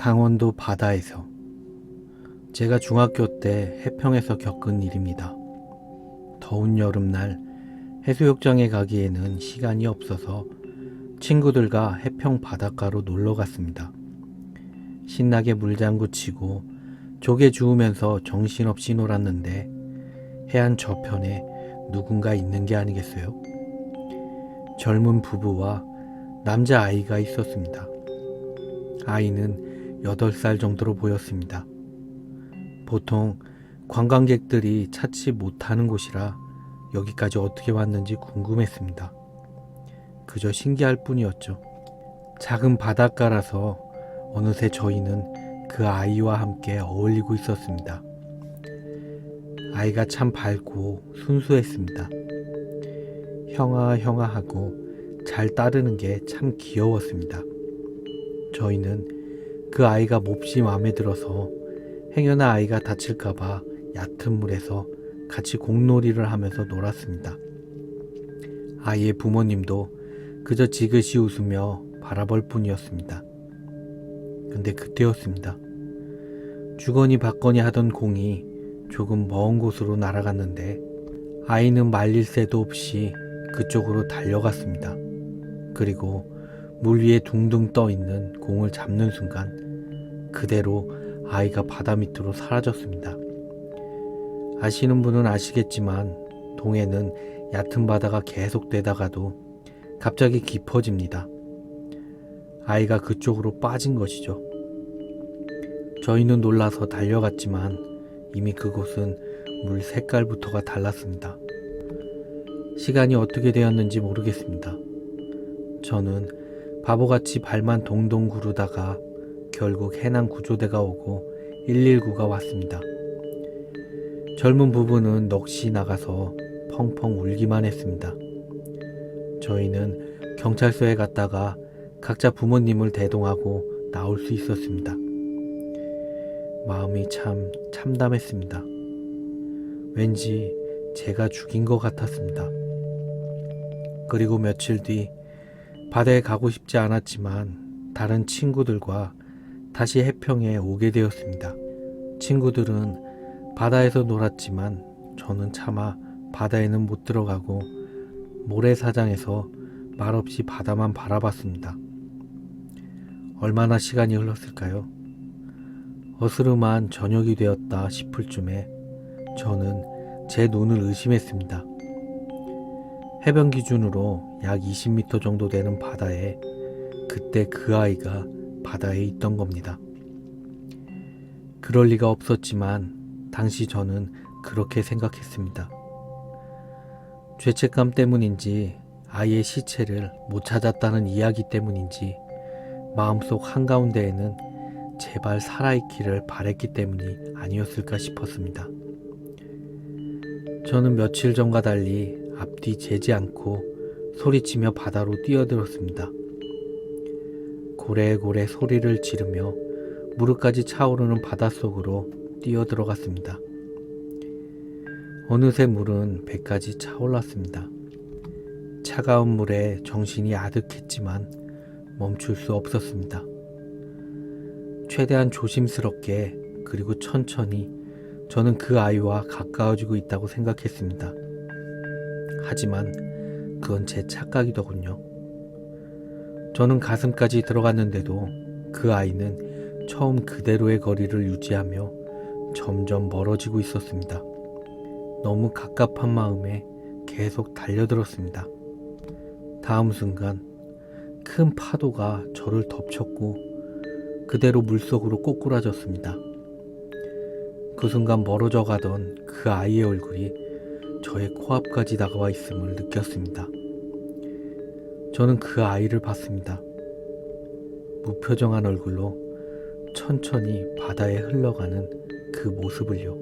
강원도 바다에서 제가 중학교 때 해평에서 겪은 일입니다. 더운 여름날 해수욕장에 가기에는 시간이 없어서 친구들과 해평 바닷가로 놀러 갔습니다. 신나게 물장구 치고 조개 주우면서 정신없이 놀았는데 해안 저편에 누군가 있는 게 아니겠어요? 젊은 부부와 남자 아이가 있었습니다. 아이는 8살 정도로 보였습니다. 보통 관광객들이 찾지 못하는 곳이라 여기까지 어떻게 왔는지 궁금했습니다. 그저 신기할 뿐이었죠. 작은 바닷가라서 어느새 저희는 그 아이와 함께 어울리고 있었습니다. 아이가 참 밝고 순수했습니다. 형아 형아 하고 잘 따르는 게 참 귀여웠습니다. 저희는 그 아이가 몹시 마음에 들어서 행여나 아이가 다칠까봐 얕은 물에서 같이 공놀이를 하면서 놀았습니다. 아이의 부모님도 그저 지그시 웃으며 바라볼 뿐이었습니다. 근데 그때였습니다. 주거니 받거니 하던 공이 조금 먼 곳으로 날아갔는데 아이는 말릴 새도 없이 그쪽으로 달려갔습니다. 그리고 물 위에 둥둥 떠 있는 공을 잡는 순간 그대로 아이가 바다 밑으로 사라졌습니다. 아시는 분은 아시겠지만 동해는 얕은 바다가 계속되다가도 갑자기 깊어집니다. 아이가 그쪽으로 빠진 것이죠. 저희는 놀라서 달려갔지만 이미 그곳은 물 색깔부터가 달랐습니다. 시간이 어떻게 되었는지 모르겠습니다. 저는 바보같이 발만 동동 구르다가 결국 해남 구조대가 오고 119가 왔습니다. 젊은 부부는 넋이 나가서 펑펑 울기만 했습니다. 저희는 경찰서에 갔다가 각자 부모님을 대동하고 나올 수 있었습니다. 마음이 참 참담했습니다. 왠지 제가 죽인 것 같았습니다. 그리고 며칠 뒤 바다에 가고 싶지 않았지만 다른 친구들과 다시 해평에 오게 되었습니다. 친구들은 바다에서 놀았지만 저는 차마 바다에는 못 들어가고 모래사장에서 말없이 바다만 바라봤습니다. 얼마나 시간이 흘렀을까요? 어스름한 저녁이 되었다 싶을 쯤에 저는 제 눈을 의심했습니다. 해변 기준으로 약 20m 정도 되는 바다에 그때 그 아이가 바다에 있던 겁니다. 그럴 리가 없었지만 당시 저는 그렇게 생각했습니다. 죄책감 때문인지 아이의 시체를 못 찾았다는 이야기 때문인지 마음속 한가운데에는 제발 살아있기를 바랬기 때문이 아니었을까 싶었습니다. 저는 며칠 전과 달리 앞뒤 재지 않고 소리치며 바다로 뛰어들었습니다. 고래고래 소리를 지르며 무릎까지 차오르는 바닷속으로 뛰어들어갔습니다. 어느새 물은 배까지 차올랐습니다. 차가운 물에 정신이 아득했지만 멈출 수 없었습니다. 최대한 조심스럽게 그리고 천천히 저는 그 아이와 가까워지고 있다고 생각했습니다. 하지만 그건 제 착각이더군요. 저는 가슴까지 들어갔는데도 그 아이는 처음 그대로의 거리를 유지하며 점점 멀어지고 있었습니다. 너무 갑갑한 마음에 계속 달려들었습니다. 다음 순간 큰 파도가 저를 덮쳤고 그대로 물속으로 꼬꾸라졌습니다. 그 순간 멀어져 가던 그 아이의 얼굴이 저의 코앞까지 다가와 있음을 느꼈습니다. 저는 그 아이를 봤습니다. 무표정한 얼굴로 천천히 바다에 흘러가는 그 모습을요.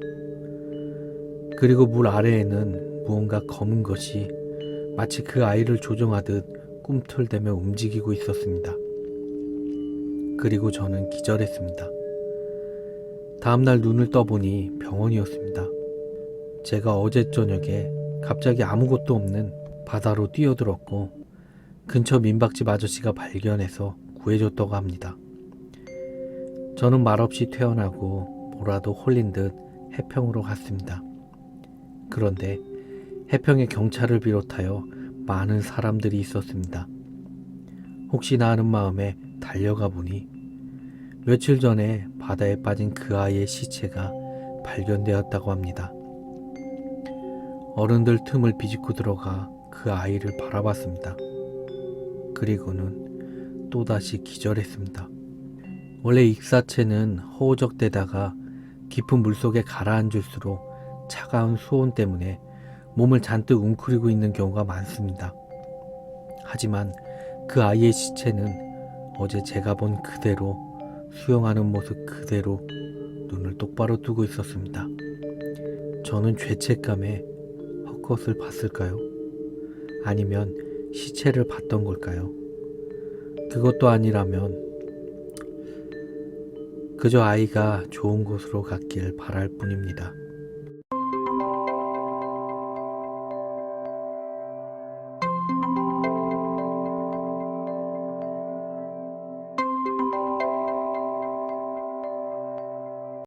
그리고 물 아래에는 무언가 검은 것이 마치 그 아이를 조종하듯 꿈틀대며 움직이고 있었습니다. 그리고 저는 기절했습니다. 다음날 눈을 떠보니 병원이었습니다. 제가 어제 저녁에 갑자기 아무것도 없는 바다로 뛰어들었고 근처 민박집 아저씨가 발견해서 구해줬다고 합니다. 저는 말없이 퇴원하고 뭐라도 홀린 듯 해평으로 갔습니다. 그런데 해평에 경찰을 비롯하여 많은 사람들이 있었습니다. 혹시나 하는 마음에 달려가 보니 며칠 전에 바다에 빠진 그 아이의 시체가 발견되었다고 합니다. 어른들 틈을 비집고 들어가 그 아이를 바라봤습니다. 그리고는 또다시 기절했습니다. 원래 익사체는 허우적대다가 깊은 물속에 가라앉을수록 차가운 수온 때문에 몸을 잔뜩 웅크리고 있는 경우가 많습니다. 하지만 그 아이의 시체는 어제 제가 본 그대로 수영하는 모습 그대로 눈을 똑바로 뜨고 있었습니다. 저는 죄책감에 헛것을 봤을까요? 아니면 시체를 봤던 걸까요? 그것도 아니라면 그저 아이가 좋은 곳으로 갔길 바랄 뿐입니다.